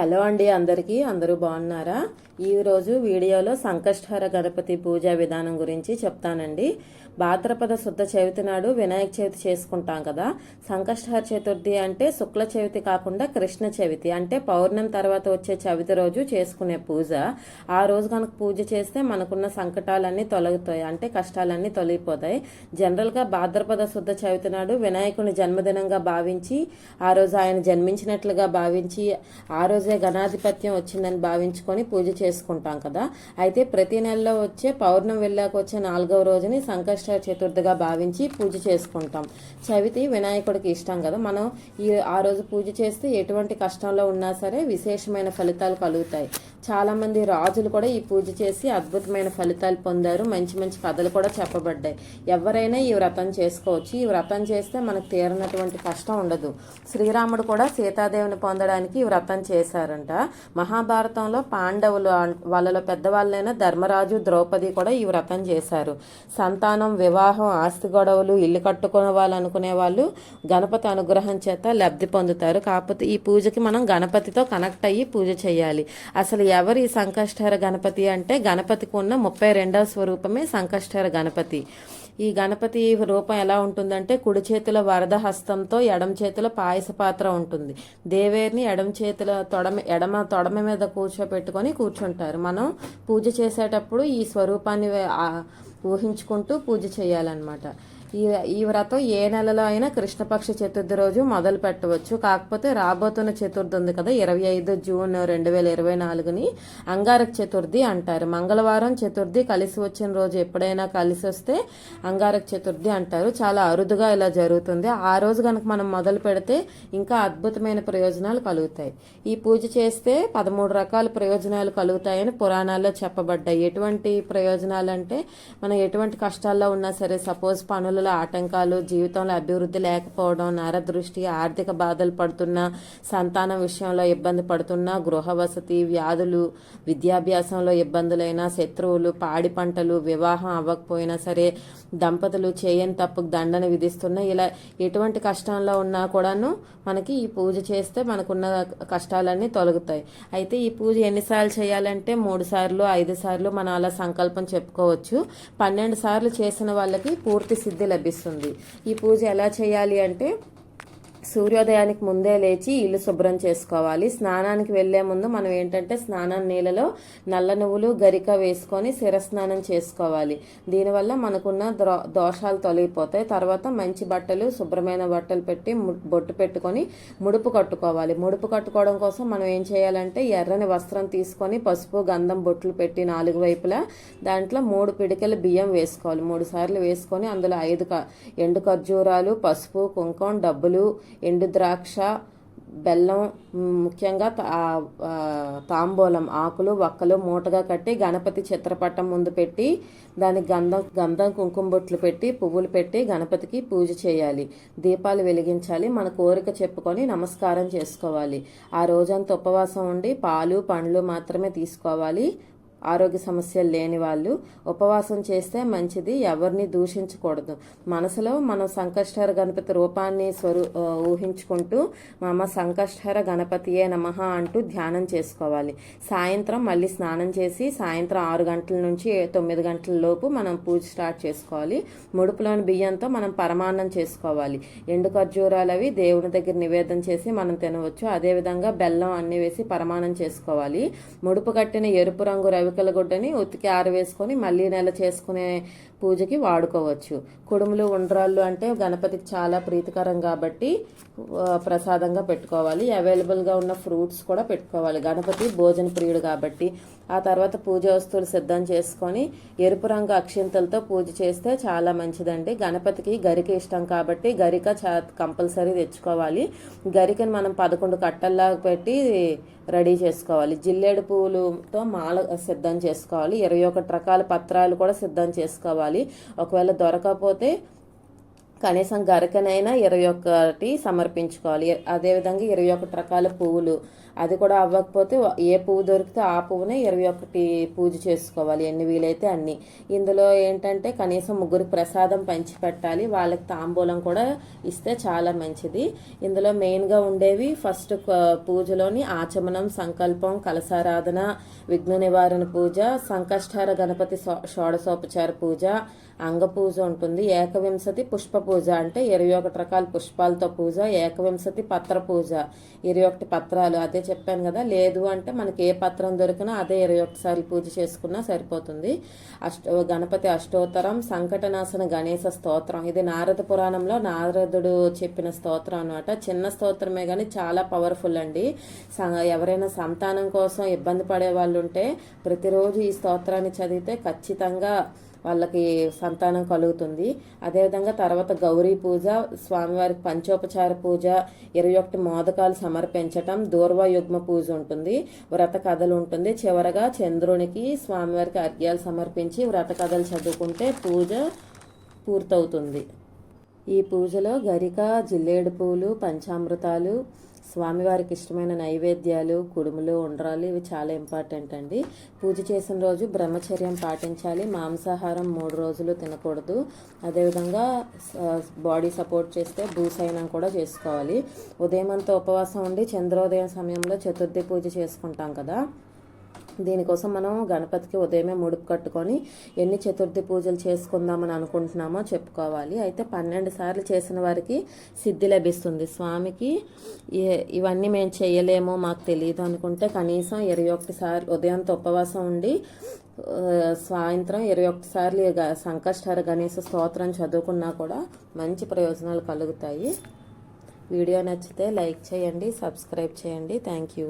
Hello అండి అందరికీ. అందరూ బాగున్నారా? ఈరోజు వీడియోలో సంకష్టహర గణపతి పూజా విధానం గురించి చెప్తానండి. భాద్రపద శుద్ధ చవితి నాడు వినాయక చవితి చేసుకుంటాం కదా. సంకష్టహర చతుర్థి అంటే శుక్ల చవితి కాకుండా కృష్ణ చవితి అంటే పౌర్ణమి తర్వాత వచ్చే చవితి రోజు చేసుకునే పూజ. ఆ రోజు కనుక పూజ చేస్తే మనకున్న సంకటాలన్నీ తొలగుతాయి అంటే కష్టాలన్నీ తొలగిపోతాయి. జనరల్గా భాద్రపద శుద్ధ చవితి నాడు వినాయకుని జన్మదినంగా భావించి ఆ రోజు ఆయన జన్మించినట్లుగా భావించి ఆ రోజే గణాధిపత్యం వచ్చిందని భావించుకొని పూజ చేసుకుంటాం కదా. అయితే ప్రతి నెలలో వచ్చే పౌర్ణం వెళ్ళాక వచ్చే నాలుగవ రోజుని సంకష్ట చతుర్థిగా భావించి పూజ చేసుకుంటాం. చవితి వినాయకుడికి ఇష్టం కదా. మనం ఈ ఆ రోజు పూజ చేస్తే ఎటువంటి కష్టంలో ఉన్నా సరే విశేషమైన ఫలితాలు కలుగుతాయి. చాలామంది రాజులు కూడా ఈ పూజ చేసి అద్భుతమైన ఫలితాలు పొందారు. మంచి మంచి కథలు కూడా చెప్పబడ్డాయి. ఎవరైనా ఈ వ్రతం చేసుకోవచ్చు. ఈ వ్రతం చేస్తే మనకు తీరనటువంటి కష్టం ఉండదు. శ్రీరాముడు కూడా సీతాదేవిని పొందడానికి ఈ వ్రతం చేశారంట. మహాభారతంలో పాండవులు వాళ్ళలో పెద్దవాళ్ళైన ధర్మరాజు ద్రౌపది కూడా ఈ వ్రతం చేశారు. సంతానం వివాహం ఆస్తి గొడవలు ఇల్లు కట్టుకోవాలనుకునే వాళ్ళు గణపతి అనుగ్రహం చేత లబ్ధి పొందుతారు. కాకపోతే ఈ పూజకి మనం గణపతితో కనెక్ట్ అయ్యి పూజ చేయాలి. అసలు ఎవరు ఈ సంకష్టహర గణపతి అంటే గణపతికి ఉన్న ముప్పై రెండవ స్వరూపమే సంకష్టహర గణపతి. ఈ గణపతి రూపం ఎలా ఉంటుందంటే కుడి చేతిలో వరద హస్తంతో ఎడమ చేతిలో పాయస పాత్ర ఉంటుంది. దేవేరిని ఎడమ చేతిలో తొడమ ఎడమ తొడమ మీద కూర్చోపెట్టుకొని కూర్చుంటారు. మనం పూజ చేసేటప్పుడు ఈ స్వరూపాన్ని ఊహించుకుంటూ పూజ చేయాలన్నమాట. ఈ ఈ వ్రతం ఏ నెలలో అయినా కృష్ణపక్ష చతుర్థి రోజు మొదలు పెట్టవచ్చు. కాకపోతే రాబోతున్న చతుర్థి ఉంది కదా ఇరవై ఐదు జూన్ రెండు వేల ఇరవై నాలుగుని అంగారక చతుర్థి అంటారు. మంగళవారం చతుర్థి కలిసి వచ్చిన రోజు ఎప్పుడైనా కలిసి వస్తే అంగారక చతుర్థి అంటారు. చాలా అరుదుగా ఇలా జరుగుతుంది. ఆ రోజు కనుక మనం మొదలు పెడితే ఇంకా అద్భుతమైన ప్రయోజనాలు కలుగుతాయి. ఈ పూజ చేస్తే పదమూడు రకాల ప్రయోజనాలు కలుగుతాయని పురాణాల్లో చెప్పబడ్డాయి. ఎటువంటి ప్రయోజనాలు అంటే మనం ఎటువంటి కష్టాల్లో ఉన్నా సరే సపోజ్ పనులు పనులలో ఆటంకాలు జీవితంలో అభివృద్ధి లేకపోవడం నరదృష్టి ఆర్థిక బాధలు పడుతున్నా సంతానం విషయంలో ఇబ్బంది పడుతున్నా గృహ వసతి వ్యాధులు విద్యాభ్యాసంలో ఇబ్బందులైనా శత్రువులు పాడి పంటలు వివాహం అవ్వకపోయినా సరే దంపతులు చేయని తప్పుకు దండన విధిస్తున్నా ఇలా ఎటువంటి కష్టంలో ఉన్నా కూడాను మనకి ఈ పూజ చేస్తే మనకున్న కష్టాలన్నీ తొలగుతాయి. అయితే ఈ పూజ ఎన్నిసార్లు చేయాలంటే మూడు సార్లు ఐదు సార్లు మనం అలా సంకల్పం చెప్పుకోవచ్చు. పన్నెండు సార్లు చేసిన వాళ్ళకి పూర్తి సిద్ధి లభిస్తుంది. ఈ పూజ ఎలా చేయాలి అంటే సూర్యోదయానికి ముందే లేచి ఇల్లు శుభ్రం చేసుకోవాలి. స్నానానికి వెళ్ళే ముందు మనం ఏంటంటే స్నానం నీళ్ళలో నల్ల నువ్వులు గరిక వేసుకొని శిరస్నానం చేసుకోవాలి. దీనివల్ల మనకున్న ద్రో- దోషాలు తొలగిపోతాయి. తర్వాత మంచి బట్టలు శుభ్రమైన బట్టలు పెట్టి బొట్టు పెట్టుకొని ముడుపు కట్టుకోవాలి. ముడుపు కట్టుకోవడం కోసం మనం ఏం చేయాలంటే ఎర్రని వస్త్రం తీసుకొని పసుపు గంధం బొట్లు పెట్టి నాలుగు వైపులా దాంట్లో మూడు పిడికెల బియ్యం వేసుకోవాలి. మూడు సార్లు వేసుకొని అందులో ఐదు క- ఎండు ఖర్జూరాలు పసుపు కుంకుమ డబ్బులు ఎండు ద్రాక్ష బెల్లం ముఖ్యంగా తాంబూలం ఆకులు వక్కలు మూటగా కట్టి గణపతి చిత్రపటం ముందు పెట్టి దానికి గంధం గంధం కుంకుమ బొట్లు పెట్టి పువ్వులు పెట్టి గణపతికి పూజ చేయాలి. దీపాలు వెలిగించాలి. మన కోరిక చెప్పుకొని నమస్కారం చేసుకోవాలి. ఆ రోజంతా ఉపవాసం ఉండి పాలు పండ్లు మాత్రమే తీసుకోవాలి. ఆరోగ్య సమస్యలు లేని వాళ్ళు ఉపవాసం చేస్తే మంచిది ఎవరిని దూషించకూడదు. మనసులో మనం సంకష్టహర గణపతి రూపాన్ని స్వరూ ఊహించుకుంటూ మమ సంకష్టహర గణపతియే నమః అంటూ ధ్యానం చేసుకోవాలి. సాయంత్రం మళ్ళీ స్నానం చేసి సాయంత్రం ఆరు గంటల నుంచి తొమ్మిది గంటల లోపు మనం పూజ స్టార్ట్ చేసుకోవాలి. ముడుపులోని బియ్యంతో మనం పరమాన్నం చేసుకోవాలి. ఎండు ఖర్జూరాలు అవి దేవుని దగ్గర నివేదన చేసి మనం తినవచ్చు. అదేవిధంగా బెల్లం అన్ని వేసి పరమాన్నం చేసుకోవాలి. ముడుపు కట్టిన ఎరుపు రంగు రవికల గుడ్డని ఉతికి ఆరవేసుకొని మళ్ళీ నెల చేసుకునే పూజకి వాడుకోవచ్చు. కుడుములు ఉండ్రాళ్ళు అంటే గణపతికి చాలా ప్రీతికరం కాబట్టి ప్రసాదంగా పెట్టుకోవాలి. అవైలబుల్గా ఉన్న ఫ్రూట్స్ కూడా పెట్టుకోవాలి. గణపతి భోజన ప్రియుడు కాబట్టి ఆ తర్వాత పూజ వస్తువులు సిద్ధం చేసుకొని ఎరుపు రంగు అక్షింతలతో పూజ చేస్తే చాలా మంచిదండి. గణపతికి గరిక ఇష్టం కాబట్టి గరిక చా కంపల్సరీ తెచ్చుకోవాలి. గరికను మనం పదకొండు కట్టల్లా పెట్టి రెడీ చేసుకోవాలి. జిల్లేడు పువ్వులతో మాల సిద్ధం చేసుకోవాలి. ఇరవై ఒకటి రకాల పత్రాలు కూడా సిద్ధం చేసుకోవాలి. ఒకవేళ దొరకకపోతే కనీసం గరికనైనా ఇరవై ఒక్కటి సమర్పించుకోవాలి. అదేవిధంగా ఇరవై ఒకటి రకాల పువ్వులు. అది కూడా అవ్వకపోతే ఏ పువ్వు దొరికితే ఆ పువ్వునే ఇరవై ఒకటి పూజ చేసుకోవాలి. ఎన్ని వీలైతే అన్ని. ఇందులో ఏంటంటే కనీసం ముగ్గురికి ప్రసాదం పంచి పెట్టాలి. వాళ్ళకి తాంబూలం కూడా ఇస్తే చాలా మంచిది. ఇందులో మెయిన్గా ఉండేవి ఫస్ట్ పూజలోని ఆచమనం సంకల్పం కలసారాధన విఘ్న నివారణ పూజ సంకష్టార గణపతి షోడశోపచార పూజ అంగ పూజ ఉంటుంది. ఏకవింశతి పుష్ప పూజ అంటే ఇరవై ఒకటి రకాల పుష్పాలతో పూజ ఏకవింశతి పత్ర పూజ ఇరవై ఒకటి పత్రాలు. అదే చెప్పాను కదా లేదు అంటే మనకి ఏ పత్రం దొరికినా అదే ఇరవై ఒకటిసార్లు పూజ చేసుకున్నా సరిపోతుంది. అష్ట గణపతి అష్టోత్తరం సంకటనాశన గణేశ స్తోత్రం. ఇది నారద పురాణంలో నారదుడు చెప్పిన స్తోత్రం అనమాట చిన్న స్తోత్రమే కానీ చాలా పవర్ఫుల్ అండి. ఎవరైనా సంతానం కోసం ఇబ్బంది పడే వాళ్ళు ఉంటే ప్రతిరోజు ఈ స్తోత్రాన్ని చదివితే ఖచ్చితంగా వాళ్ళకి సంతానం కలుగుతుంది. అదేవిధంగా తర్వాత గౌరీ పూజ స్వామివారికి పంచోపచార పూజ ఇరవై ఒకటి మోదకాలు సమర్పించటం దూర్వ యుగ్మ పూజ ఉంటుంది వ్రత కథలు ఉంటుంది. చివరగా చంద్రునికి స్వామివారికి అర్ఘ్యాలు సమర్పించి వ్రత కథలు చదువుకుంటే పూజ పూర్తవుతుంది. ఈ పూజలో గరిక జిల్లేడు పూలు పంచామృతాలు స్వామివారికి ఇష్టమైన నైవేద్యాలు కుడుములు ఉండరాలు ఇవి చాలా ఇంపార్టెంట్ అండి. పూజ చేసిన రోజు బ్రహ్మచర్యం పాటించాలి. మాంసాహారం మూడు రోజులు తినకూడదు. అదేవిధంగా బాడీ సపోర్ట్ చేస్తే భూసైనం కూడా చేసుకోవాలి. ఉదయం అంతా ఉపవాసం ఉండి చంద్రోదయం సమయంలో చతుర్థి పూజ చేసుకుంటాం కదా. దీనికోసం మనం గణపతికి ఉదయమే ముడుపు కట్టుకొని ఎన్ని చతుర్థి పూజలు చేసుకుందామని అనుకుంటున్నామో చెప్పుకోవాలి. అయితే పన్నెండు సార్లు చేసిన వారికి సిద్ధి లభిస్తుంది. స్వామికి ఇవన్నీ మేము చేయలేమో మాకు తెలియదు అనుకుంటే కనీసం ఇరవై ఒకటిసారి ఉదయంతో ఉపవాసం ఉండి సాయంత్రం ఇరవై ఒకటిసార్లు సంకష్టహర గణేశ స్తోత్రం చదువుకున్నా కూడా మంచి ప్రయోజనాలు కలుగుతాయి. వీడియో నచ్చితే లైక్ చేయండి సబ్స్క్రైబ్ చేయండి. Thank you.